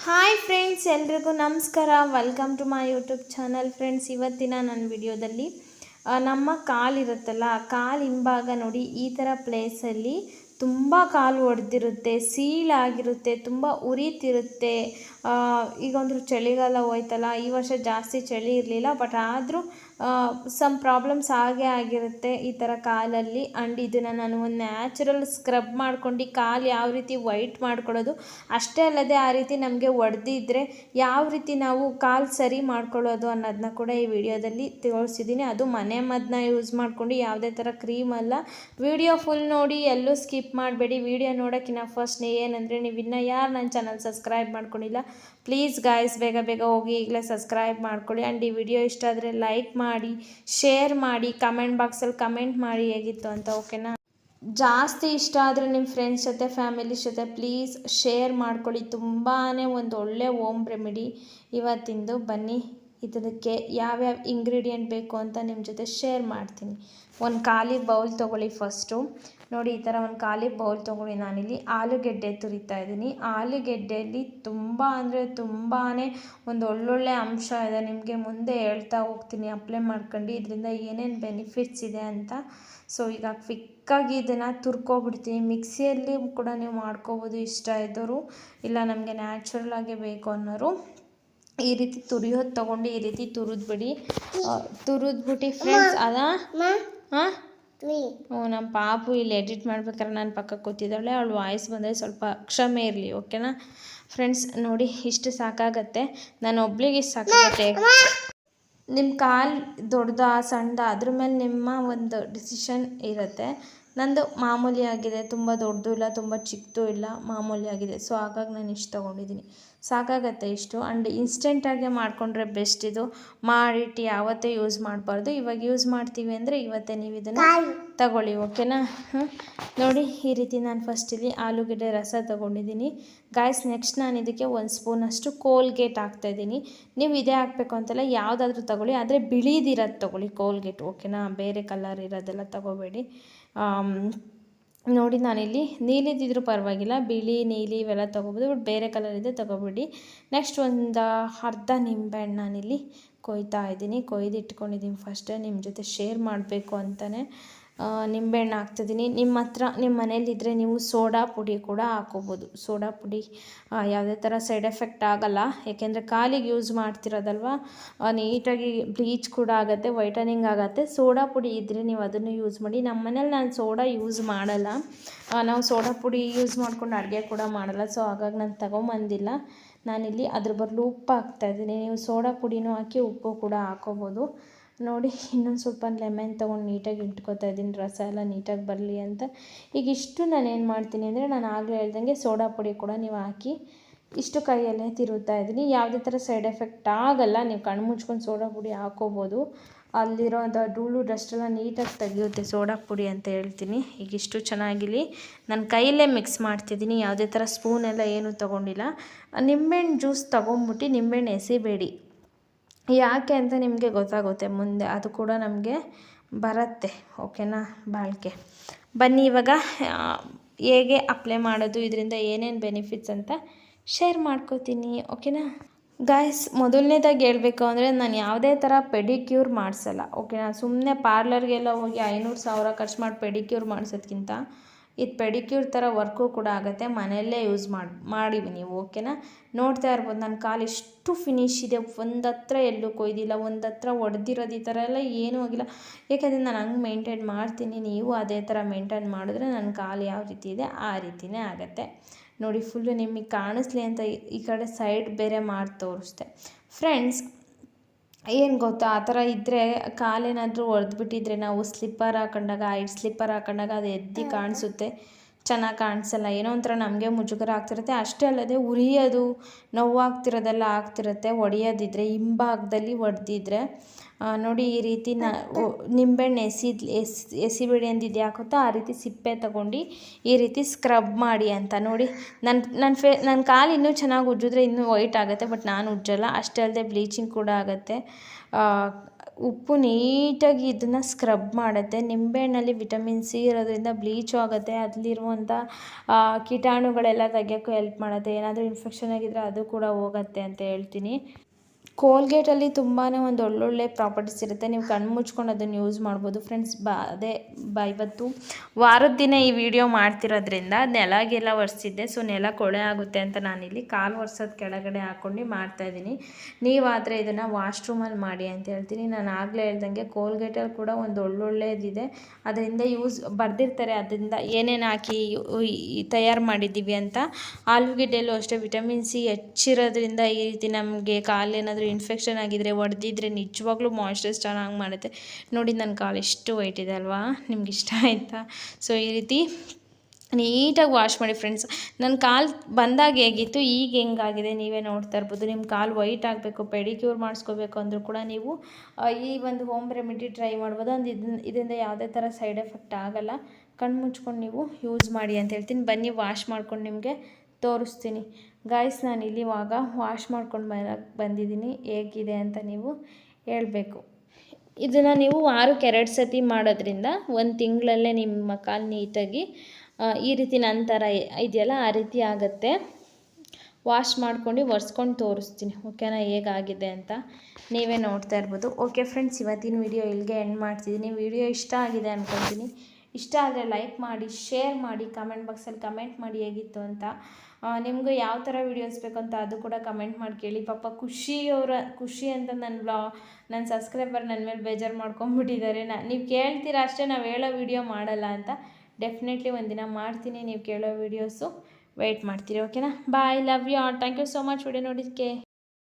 Hi friends ಎಲ್ರಿಗೂ ನಮಸ್ಕಾರ. Welcome to my YouTube channel friends ಇವತ್ತಿನ ನನ್ನ ವಿಡಿಯೋದಲ್ಲಿ ನಮ್ಮ ಕಾಲಿರುತ್ತಲ್ಲ ಆ ಕಾಲು ಹಿಂಭಾಗ ನೋಡಿ ಈ ಥರ ಪ್ಲೇಸಲ್ಲಿ ತುಂಬ ಕಾಲು ಒಡೆದಿರುತ್ತೆ ಸೀಳಾಗಿರುತ್ತೆ ತುಂಬ ಉರಿತಿರುತ್ತೆ. ಆ, ಈಗ ಒಂದು ಚಳಿಗಾಲ ಹೋಯ್ತಲ್ಲ ಈ ವರ್ಷ ಜಾಸ್ತಿ ಚಳಿ ಇರಲಿಲ್ಲ ಬಟ್ ಆದರೂ ಸಮ್ ಪ್ರಾಬ್ಲಮ್ಸ್ ಆಗೇ ಆಗಿರುತ್ತೆ ಈ ಥರ ಕಾಲಲ್ಲಿ. ಆ್ಯಂಡ್ ಇದನ್ನು ನಾನು ಒಂದು ನ್ಯಾಚುರಲ್ ಸ್ಕ್ರಬ್ ಮಾಡ್ಕೊಂಡು ಕಾಲು ಯಾವ ರೀತಿ ವೈಟ್ ಮಾಡ್ಕೊಳ್ಳೋದು, ಅಷ್ಟೇ ಅಲ್ಲದೆ ಆ ರೀತಿ ನಮಗೆ ಒಡೆದಿದ್ರೆ ಯಾವ ರೀತಿ ನಾವು ಕಾಲು ಸರಿ ಮಾಡ್ಕೊಳ್ಳೋದು ಅನ್ನೋದನ್ನ ಕೂಡ ಈ ವಿಡಿಯೋದಲ್ಲಿ ತೋರಿಸಿದ್ದೀನಿ ಅದು ಮನೆ ಮದ್ದನ್ನ ಯೂಸ್ ಮಾಡ್ಕೊಂಡು ಯಾವುದೇ ಥರ ಕ್ರೀಮ್ ಅಲ್ಲ. ವಿಡಿಯೋ ಫುಲ್ ನೋಡಿ ಎಲ್ಲೂ ಸ್ಕಿಪ್ ಮಾಡಬೇಡಿ. ವಿಡಿಯೋ ನೋಡೋಕ್ಕಿಂತ ಫಸ್ಟ್ ಏನಂದರೆ ನೀವು ಇನ್ನೂ ಯಾರು ನನ್ನ ಚಾನಲ್ ಸಬ್ಸ್ಕ್ರೈಬ್ ಮಾಡ್ಕೊಂಡಿಲ್ಲ ಪ್ಲೀಸ್ ಗಾಯ್ಸ್ ಬೇಗ ಬೇಗ ಹೋಗಿ ಈಗಲೇ ಸಬ್ಸ್ಕ್ರೈಬ್ ಮಾಡ್ಕೊಳ್ಳಿ. ಆ್ಯಂಡ್ ಈ ವಿಡಿಯೋ ಇಷ್ಟ ಆದರೆ ಲೈಕ್ ಮಾಡಿ ಶೇರ್ ಮಾಡಿ ಕಮೆಂಟ್ ಬಾಕ್ಸಲ್ಲಿ ಕಮೆಂಟ್ ಮಾಡಿ ಹೇಗಿತ್ತು ಅಂತ ಓಕೆನಾ ಜಾಸ್ತಿ ಇಷ್ಟ ಆದರೆ ನಿಮ್ಮ ಫ್ರೆಂಡ್ಸ್ ಜೊತೆ ಫ್ಯಾಮಿಲಿ ಜೊತೆ ಪ್ಲೀಸ್ ಶೇರ್ ಮಾಡ್ಕೊಳ್ಳಿ. ತುಂಬಾ ಒಂದು ಒಳ್ಳೆ ಓಮ್ ರೆಮಿಡಿ ಇವತ್ತಿಂದು. ಬನ್ನಿ. ಇದಕ್ಕೆ ಯಾವ್ಯಾವ ಇಂಗ್ರೀಡಿಯೆಂಟ್ ಬೇಕು ಅಂತ ನಿಮ್ಮ ಜೊತೆ ಶೇರ್ ಮಾಡ್ತೀನಿ. ಒಂದು ಖಾಲಿ ಬೌಲ್ ತೊಗೊಳ್ಳಿ ಫಸ್ಟು ನೋಡಿ, ಈ ಥರ ಒಂದು ಖಾಲಿ ಬೌಲ್ ತೊಗೊಳ್ಳಿ ನಾನಿಲ್ಲಿ. ಆಲೂಗೆಡ್ಡೆ ತುರಿತಾ ಇದ್ದೀನಿ. ಆಲೂಗೆಡ್ಡೆಯಲ್ಲಿ ತುಂಬ ಅಂದರೆ ತುಂಬಾ ಒಂದು ಒಳ್ಳೊಳ್ಳೆ ಅಂಶ ಇದೆ. ನಿಮಗೆ ಮುಂದೆ ಹೇಳ್ತಾ ಹೋಗ್ತೀನಿ ಅಪ್ಲೈ ಮಾಡ್ಕೊಂಡು. ಇದರಿಂದ ಏನೇನು ಬೆನಿಫಿಟ್ಸ್ ಇದೆ ಅಂತ. ಸೊ ಈಗ ಕ್ವಿಕ್ಕಾಗಿ ಇದನ್ನು ತುರ್ಕೊಬಿಡ್ತೀನಿ. ಮಿಕ್ಸಿಯಲ್ಲಿ ಕೂಡ ನೀವು ಮಾಡ್ಕೋಬೋದು ಇಷ್ಟ ಇದ್ದವರು ಇಲ್ಲ, ನಮಗೆ ನ್ಯಾಚುರಲ್ ಆಗೇ ಬೇಕು ಅನ್ನೋರು. ಈ ರೀತಿ ತುರಿಯೋದು ತೊಗೊಂಡು ಈ ರೀತಿ ತುರಿದ್ಬಿಡಿ. ತುರಿದ್ಬಿಟ್ಟು ಫ್ರೆಂಡ್ಸ್ ಅದಾ? ಹಾಂ? ಹ್ಞೂ ನಮ್ಮ ಪಾಪು ಇಲ್ಲಿ ಎಡಿಟ್ ಮಾಡ್ಬೇಕಾದ್ರೆ ನಾನು ಪಕ್ಕ ಕೂತಿದ್ದಾಳೆ. ಅವಳು ವಾಯ್ಸ್ ಬಂದರೆ ಸ್ವಲ್ಪ ಕ್ಷಮೆ ಇರಲಿ ಓಕೆನಾ ಫ್ರೆಂಡ್ಸ್ ನೋಡಿ ಇಷ್ಟು ಸಾಕಾಗತ್ತೆ. ನಾನು ಒಬ್ಳಿಗೆ ಇಷ್ಟು ಸಾಕಾಗತ್ತೆ. ನಿಮ್ಮ ಕಾಲು ದೊಡ್ಡದ ಸಣ್ಣದ ಅದ್ರ ಮೇಲೆ ನಿಮ್ಮ ಒಂದು ಡಿಸಿಷನ್ ಇರುತ್ತೆ. ನಂದು ಮಾಮೂಲಿ ಆಗಿದೆ. ತುಂಬ ದೊಡ್ಡದು ಇಲ್ಲ ತುಂಬ ಚಿಕ್ಕದು ಇಲ್ಲ ಮಾಮೂಲಿ ಆಗಿದೆ. ಸೊ ಹಾಗಾಗಿ ನಾನು ಇಷ್ಟು ತೊಗೊಂಡಿದ್ದೀನಿ. ಸಾಕಾಗತ್ತೆ ಇಷ್ಟು. ಆ್ಯಂಡ್ ಇನ್ಸ್ಟೆಂಟಾಗೆ ಮಾಡಿಕೊಂಡ್ರೆ ಬೆಸ್ಟ್ ಇದು. ಮಾಡಿಟ್ಟು ಯಾವತ್ತೇ ಯೂಸ್ ಮಾಡಬಾರ್ದು. ಇವಾಗ ಯೂಸ್ ಮಾಡ್ತೀವಿ ಅಂದರೆ ಇವತ್ತೇ ನೀವು ಇದನ್ನು ತಗೊಳ್ಳಿ ಓಕೆನಾ ನೋಡಿ ಈ ರೀತಿ ನಾನು ಫಸ್ಟ್ ಇಲ್ಲಿ ಆಲೂಗೆಡ್ಡೆ ರಸ ತೊಗೊಂಡಿದ್ದೀನಿ. ಗಾಯ್ಸ್ ನೆಕ್ಸ್ಟ್ ನಾನು ಇದಕ್ಕೆ ಒಂದು ಸ್ಪೂನಷ್ಟು ಕೋಲ್ಗೇಟ್ ಹಾಕ್ತಾಯಿದ್ದೀನಿ ನೀವು ಇದೇ ಹಾಕಬೇಕು ಅಂತೆಲ್ಲ ಯಾವುದಾದ್ರೂ ತಗೊಳ್ಳಿ. ಆದರೆ ಬಿಳಿದಿರೋದು ತೊಗೊಳ್ಳಿ ಕೋಲ್ಗೇಟ್ ಓಕೆನಾ ಬೇರೆ ಕಲರ್ ಇರೋದೆಲ್ಲ ತಗೋಬೇಡಿ. ಆಮ್, ನೋಡಿ ನಾನಿಲ್ಲಿ ನೀಲಿದ್ದಿದ್ರೂ ಪರವಾಗಿಲ್ಲ, ಬಿಳಿ, ನೀಲಿ ಇವೆಲ್ಲ ತೊಗೋಬೋದು, ಬಟ್ ಬೇರೆ ಕಲರ್ ಇದೆ ತೊಗೊಬಿಡಿ. ನೆಕ್ಸ್ಟ್ ಒಂದು ಅರ್ಧ ನಿಂಬೆಹಣ್ಣು ನಾನಿಲ್ಲಿ ಕೊಯ್ತಾ ಇದ್ದೀನಿ. ಕೊಯ್ದು ಇಟ್ಕೊಂಡಿದ್ದೀನಿ ಫಸ್ಟೇ ನಿಮ್ಮ ಜೊತೆ ಶೇರ್ ಮಾಡಬೇಕು ಅಂತಲೇ ನಿಂಬೆಹಣ್ಣು ಹಾಕ್ತಿದ್ದೀನಿ. ನಿಮ್ಮ ಹತ್ರ ನಿಮ್ಮ ಮನೇಲಿದ್ದರೆ ನೀವು ಸೋಡಾ ಪುಡಿ ಕೂಡ ಹಾಕೋಬೋದು. ಸೋಡಾ ಪುಡಿ ಯಾವುದೇ ಥರ ಸೈಡ್ ಎಫೆಕ್ಟ್ ಆಗಲ್ಲ. ಏಕೆಂದರೆ ಕಾಲಿಗೆ ಯೂಸ್ ಮಾಡ್ತಿರೋದಲ್ವಾ? ನೀಟಾಗಿ ಬ್ಲೀಚ್ ಕೂಡ ಆಗುತ್ತೆ, ವೈಟನಿಂಗ್ ಆಗುತ್ತೆ. ಸೋಡಾ ಪುಡಿ ಇದ್ದರೆ ನೀವು ಅದನ್ನು ಯೂಸ್ ಮಾಡಿ. ನಮ್ಮ ಮನೇಲಿ ನಾನು ಸೋಡಾ ಯೂಸ್ ಮಾಡಲ್ಲ. ನಾವು ಸೋಡಾ ಪುಡಿ ಯೂಸ್ ಮಾಡ್ಕೊಂಡು ಅಡುಗೆ ಕೂಡ ಮಾಡಲ್ಲ. ಸೊ, ಹಾಗಾಗಿ ನಾನು ತಗೊಂಬಂದಿಲ್ಲ. ನಾನಿಲ್ಲಿ ಅದ್ರ ಬದಲು ಉಪ್ಪು ಹಾಕ್ತಾಯಿದ್ದೀನಿ ನೀವು ಸೋಡಾ ಪುಡಿನೂ ಹಾಕಿ ಉಪ್ಪು ಕೂಡ ಹಾಕೋಬೋದು. ನೋಡಿ, ಇನ್ನೊಂದು ಸ್ವಲ್ಪ ಲೆಮನ್ ತೊಗೊಂಡು ನೀಟಾಗಿ ಇಟ್ಕೊತಾ ಇದ್ದೀನಿ. ರಸ ಎಲ್ಲ ನೀಟಾಗಿ ಬರಲಿ ಅಂತ. ಈಗ ಇಷ್ಟು ನಾನು ಏನು ಮಾಡ್ತೀನಿ ಅಂದರೆ, ನಾನು ಆಗಲೇ ಹೇಳ್ದಂಗೆ ಸೋಡಾ ಪುಡಿ ಕೂಡ ನೀವು ಹಾಕಿ ಇಷ್ಟು ಕೈಯಲ್ಲೇ ತಿರುತ್ತಾ ಇದ್ದೀನಿ. ಯಾವುದೇ ಥರ ಸೈಡ್ ಎಫೆಕ್ಟ್ ಆಗಲ್ಲ. ನೀವು ಕಣ್ಣು ಮುಚ್ಕೊಂಡು ಸೋಡಾ ಪುಡಿ ಹಾಕೋಬೋದು. ಅಲ್ಲಿರೋ ಅಂಥ ಧೂಳು ಡಸ್ಟೆಲ್ಲ ನೀಟಾಗಿ ತೆಗೆಯುತ್ತೆ ಸೋಡಾ ಪುಡಿ ಅಂತ ಹೇಳ್ತೀನಿ. ಈಗ ಇಷ್ಟು ಚೆನ್ನಾಗಿಲಿ. ನಾನು ಕೈಯಲ್ಲೇ ಮಿಕ್ಸ್ ಮಾಡ್ತಿದ್ದೀನಿ. ಯಾವುದೇ ಥರ ಸ್ಪೂನೆಲ್ಲ ಏನೂ ತೊಗೊಂಡಿಲ್ಲ. ನಿಂಬೆಹಣ್ಣು ಜ್ಯೂಸ್ ತೊಗೊಂಬಿಟ್ಟು ನಿಂಬೆಹಣ್ಣು ಎಸಿಬೇಡಿ. ಯಾಕೆ ಅಂತ ನಿಮಗೆ ಗೊತ್ತಾಗುತ್ತೆ ಮುಂದೆ, ಅದು ಕೂಡ ನಮಗೆ ಬರುತ್ತೆ, ಓಕೆನಾ, ಬಾಳಿಕೆ. ಬನ್ನಿ ಇವಾಗ ಹೇಗೆ ಅಪ್ಲೈ ಮಾಡೋದು, ಇದರಿಂದ ಏನೇನು ಬೆನಿಫಿಟ್ಸ್ ಅಂತ ಶೇರ್ ಮಾಡ್ಕೋತೀನಿ, ಓಕೆನಾ. ಗಾಯ್ಸ್ ಮೊದಲನೇದಾಗಿ ಹೇಳಬೇಕು ಅಂದರೆ ನಾನು ಯಾವುದೇ ಥರ ಪೆಡಿಕ್ಯೂರ್ ಮಾಡಿಸಲ್ಲ, ಓಕೆನಾ. ಸುಮ್ಮನೆ ಪಾರ್ಲರ್ಗೆಲ್ಲ ಹೋಗಿ ಐನೂರು ಸಾವಿರ ಖರ್ಚು ಮಾಡಿ ಪೆಡಿಕ್ಯೂರ್ ಮಾಡಿಸೋದ್ಕಿಂತ ಇದು ಪೆಡಿಕ್ಯೂರ್ ಥರ ವರ್ಕು ಕೂಡ ಆಗುತ್ತೆ. ಮನೆಯಲ್ಲೇ ಯೂಸ್ ಮಾಡಿ, ಮಾಡಿವಿ ನೀವು, ಓಕೆನಾ? ನೋಡ್ತಾ ಇರ್ಬೋದು ನನ್ನ ಕಾಲು ಎಷ್ಟು ಫಿನಿಶ್ ಇದೆ. ಒಂದು ಹತ್ರ ಎಲ್ಲೂ ಕೊಯ್ದಿಲ್ಲ ಒಂದು ಹತ್ರ ಒಡೆದಿರೋದು ಈ ಥರ ಎಲ್ಲ ಏನೂ ಆಗಿಲ್ಲ. ಯಾಕೆಂದರೆ ನಾನು ಹಂಗೆ ಮೇಂಟೈನ್ ಮಾಡ್ತೀನಿ, ನೀವು ಅದೇ ಥರ ಮೇಂಟೈನ್ ಮಾಡಿದ್ರೆ ನನ್ನ ಕಾಲು ಯಾವ ರೀತಿ ಇದೆ, ಆ ರೀತಿಯೇ ಆಗುತ್ತೆ. ನೋಡಿ, ಫುಲ್ಲು ನಿಮಗೆ ಕಾಣಿಸ್ಲಿ ಅಂತ ಈ ಕಡೆ ಸೈಡ್ ಬೇರೆ ಮಾಡಿ ತೋರಿಸ್ದೆ. ಫ್ರೆಂಡ್ಸ್ ಏನು ಗೊತ್ತಾ? ಆ ಥರ ಇದ್ದರೆ ಕಾಲೇನಾದರೂ ಒಡೆದ್ಬಿಟ್ಟಿದ್ರೆ ನಾವು ಸ್ಲಿಪ್ಪರ್ ಹಾಕೊಂಡಾಗ ಐಟ್ ಸ್ಲಿಪ್ಪರ್ ಹಾಕೊಂಡಾಗ ಅದು ಎದ್ದು ಕಾಣಿಸುತ್ತೆ. ಚೆನ್ನಾಗಿ ಕಾಣಿಸಲ್ಲ. ಏನೋ ಒಂಥರ ನಮಗೆ ಮುಜುಗರ ಆಗ್ತಿರುತ್ತೆ. ಅಷ್ಟೇ ಅಲ್ಲದೆ ಉರಿಯೋದು ನೋವಾಗ್ತಿರೋದೆಲ್ಲ ಆಗ್ತಿರುತ್ತೆ. ಒಡೆಯೋದಿದ್ರೆ ಹಿಂಭಾಗದಲ್ಲಿ ಒಡೆದಿದ್ರೆ ನೋಡಿ ಈ ರೀತಿ ನ ನಿಂಬೆಹಣ್ಣು ಎಸಿದ್ ಎಸ್, ಎಸಿಬೇಡಿ ಅಂದಿದ್ದು ಯಾಕೊತ್ತಾ ಆ ರೀತಿ ಸಿಪ್ಪೆ ತಗೊಂಡು ಈ ರೀತಿ ಸ್ಕ್ರಬ್ ಮಾಡಿ ಅಂತ. ನೋಡಿ ನನ್ನ ನನ್ನ ಫೇ ನನ್ನ ಕಾಲು ಇನ್ನೂ ಚೆನ್ನಾಗಿ ಉಜ್ಜಿದ್ರೆ ಇನ್ನೂ ವೈಟ್ ಆಗುತ್ತೆ ಬಟ್ ನಾನು ಉಜ್ಜಲ್ಲ. ಅಷ್ಟೇ ಅಲ್ಲದೆ ಬ್ಲೀಚಿಂಗ್ ಕೂಡ ಆಗುತ್ತೆ. ಉಪ್ಪು ನೀಟಾಗಿ ಇದನ್ನು ಸ್ಕ್ರಬ್ ಮಾಡುತ್ತೆ. ನಿಂಬೆಹಣ್ಣಲ್ಲಿ ವಿಟಮಿನ್ ಸಿ ಇರೋದ್ರಿಂದ ಬ್ಲೀಚು ಆಗುತ್ತೆ. ಅದಲ್ಲಿರುವಂಥ ಕೀಟಾಣುಗಳೆಲ್ಲ ತೆಗಿಯೋಕ್ಕೂ ಹೆಲ್ಪ್ ಮಾಡುತ್ತೆ. ಏನಾದರೂ ಇನ್ಫೆಕ್ಷನ್ ಆಗಿದ್ದರೆ ಅದು ಕೂಡ ಹೋಗುತ್ತೆ ಅಂತ ಹೇಳ್ತೀನಿ. ಕೋಲ್ಗೇಟಲ್ಲಿ ತುಂಬಾ ಒಂದು ಒಳ್ಳೊಳ್ಳೆ ಪ್ರಾಪರ್ಟೀಸ್ ಇರುತ್ತೆ. ನೀವು ಕಣ್ಣು ಮುಚ್ಕೊಂಡು ಅದನ್ನು ಯೂಸ್ ಮಾಡ್ಬೋದು. ಫ್ರೆಂಡ್ಸ್ ಬಾ, ಅದೇ, ಬಾ, ಇವತ್ತು ವಾರದ ದಿನ ಈ ವಿಡಿಯೋ ಮಾಡ್ತಿರೋದ್ರಿಂದ ನೆಲಗೆಲ್ಲ ಒರೆಸಿದ್ದೆ. ಸೊ ನೆಲ ಕೊಳೆ ಆಗುತ್ತೆ ಅಂತ ನಾನಿಲ್ಲಿ ಕಾಲು ಒರೆಸೋದು ಕೆಳಗಡೆ ಹಾಕ್ಕೊಂಡು ಮಾಡ್ತಾಯಿದ್ದೀನಿ ನೀವಾದರೆ ಇದನ್ನು ವಾಶ್ರೂಮಲ್ಲಿ ಮಾಡಿ ಅಂತ ಹೇಳ್ತೀನಿ. ನಾನು ಆಗಲೇ ಹೇಳ್ದಂಗೆ ಕೋಲ್ಗೇಟಲ್ಲಿ ಕೂಡ ಒಂದು ಒಳ್ಳೊಳ್ಳೇದಿದೆ. ಅದರಿಂದ ಯೂಸ್ ಬರೆದಿರ್ತಾರೆ. ಅದರಿಂದ ಏನೇನು ಹಾಕಿ ತಯಾರು ಮಾಡಿದ್ದೀವಿ ಅಂತ ಆಲೂಗೆಡ್ಡೆಯಲ್ಲೂ ಅಷ್ಟೇ. ವಿಟಮಿನ್ ಸಿ ಹೆಚ್ಚಿರೋದ್ರಿಂದ ಈ ರೀತಿ ನಮಗೆ ಕಾಲೇನಾದರೂ ಇನ್ಫೆಕ್ಷನ್ ಆಗಿದ್ರೆ ಒಡೆದಿದ್ರೆ ನಿಜವಾಗ್ಲೂ ಮಾಯ್ಶ್ಚರೈಸ್ ಚೆನ್ನಾಗಿ ಮಾಡುತ್ತೆ. ನೋಡಿ ನನ್ನ ಕಾಲು ಎಷ್ಟು ವೈಟ್ ಇದೆ ಅಲ್ವಾ? ನಿಮ್ಗೆ ಇಷ್ಟ ಆಯಿತಾ? ಸೊ ಈ ರೀತಿ ನೀಟಾಗಿ ವಾಶ್ ಮಾಡಿ ಫ್ರೆಂಡ್ಸ್ ನನ್ನ ಕಾಲು ಬಂದಾಗ ಹೇಗಿತ್ತು? ಈಗ ಹೆಂಗಾಗಿದೆ? ನೀವೇ ನೋಡ್ತಾ ಇರ್ಬೋದು. ನಿಮ್ಮ ಕಾಲು ವೈಟ್ ಆಗಬೇಕು ಪೆಡಿಕ್ಯೂರ್ ಮಾಡಿಸ್ಕೋಬೇಕು ಅಂದರೂ ಕೂಡ ನೀವು ಈ ಒಂದು ಹೋಮ್ ರೆಮಿಡಿ ಟ್ರೈ ಮಾಡ್ಬೋದು. ಒಂದು ಇದರಿಂದ ಯಾವುದೇ ಥರ ಸೈಡ್ ಎಫೆಕ್ಟ್ ಆಗಲ್ಲ. ಕಣ್ಣು ಮುಚ್ಕೊಂಡು ನೀವು ಯೂಸ್ ಮಾಡಿ ಅಂತ ಹೇಳ್ತೀನಿ. ಬನ್ನಿ ವಾಶ್ ಮಾಡ್ಕೊಂಡು ನಿಮಗೆ ತೋರಿಸ್ತೀನಿ. ಗಾಯ್ಸ್ ನಾನು ಇಲ್ಲಿ ಇವಾಗ ವಾಶ್ ಮಾಡ್ಕೊಂಡು ಬರೋಕ್ಕೆ ಬಂದಿದ್ದೀನಿ. ಹೇಗಿದೆ ಅಂತ ನೀವು ಹೇಳಬೇಕು. ಇದನ್ನು ನೀವು ವಾರಕ್ಕೆ ಎರಡು ಸತಿ ಮಾಡೋದ್ರಿಂದ ಒಂದು ತಿಂಗಳಲ್ಲೇ ನಿಮ್ಮ ಕಾಲು ನೀಟಾಗಿ ಈ ರೀತಿ ನಂತರ ಇದೆಯಲ್ಲ, ಆ ರೀತಿ ಆಗುತ್ತೆ. ವಾಶ್ ಮಾಡ್ಕೊಂಡು ಒರೆಸ್ಕೊಂಡು ತೋರಿಸ್ತೀನಿ. ಓಕೆನಾ? ಹೇಗಾಗಿದೆ ಅಂತ ನೀವೇ ನೋಡ್ತಾ ಇರ್ಬೋದು. ಓಕೆ ಫ್ರೆಂಡ್ಸ್ ಇವತ್ತಿನ ವಿಡಿಯೋ ಇಲ್ಲಿಗೆ ಎಂಡ್ ಮಾಡ್ತಿದ್ದೀನಿ. ವಿಡಿಯೋ ಇಷ್ಟ ಆಗಿದೆ ಅಂದ್ಕೊಳ್ತೀನಿ ಇಷ್ಟ ಆದರೆ ಲೈಕ್ ಮಾಡಿ, ಶೇರ್ ಮಾಡಿ, ಕಮೆಂಟ್ ಬಾಕ್ಸಲ್ಲಿ ಕಮೆಂಟ್ ಮಾಡಿ ಹೇಗಿತ್ತು ಅಂತ. ನಿಮಗೆ ಯಾವ ಥರ ವೀಡಿಯೋಸ್ ಅಂತ ಅದು ಕೂಡ ಕಮೆಂಟ್ ಮಾಡಿ ಕೇಳಿ. ಪಾಪ ಖುಷಿಯವರ, ಖುಷಿ ಅಂತ ನನ್ನ ಬ್ಲಾ, ನನ್ನ ಸಬ್ಸ್ಕ್ರೈಬರ್ ನನ್ನ ಮೇಲೆ ಬೇಜಾರು ಮಾಡ್ಕೊಂಬಿಟ್ಟಿದ್ದಾರೆ. ನಾ, ನೀವು ಕೇಳ್ತೀರಾ ಅಷ್ಟೇ, ನಾವು ಹೇಳೋ ವೀಡಿಯೋ ಮಾಡಲ್ಲ ಅಂತ. ಡೆಫಿನೆಟ್ಲಿ ಒಂದಿನ ಮಾಡ್ತೀನಿ, ನೀವು ಕೇಳೋ ವೀಡಿಯೋಸು ವೆಯ್ಟ್ ಮಾಡ್ತೀರಿ, ಓಕೆನಾ? Bye, love you all. Thank you so much. Video ನೋಡಿದ್ದಕ್ಕೆ.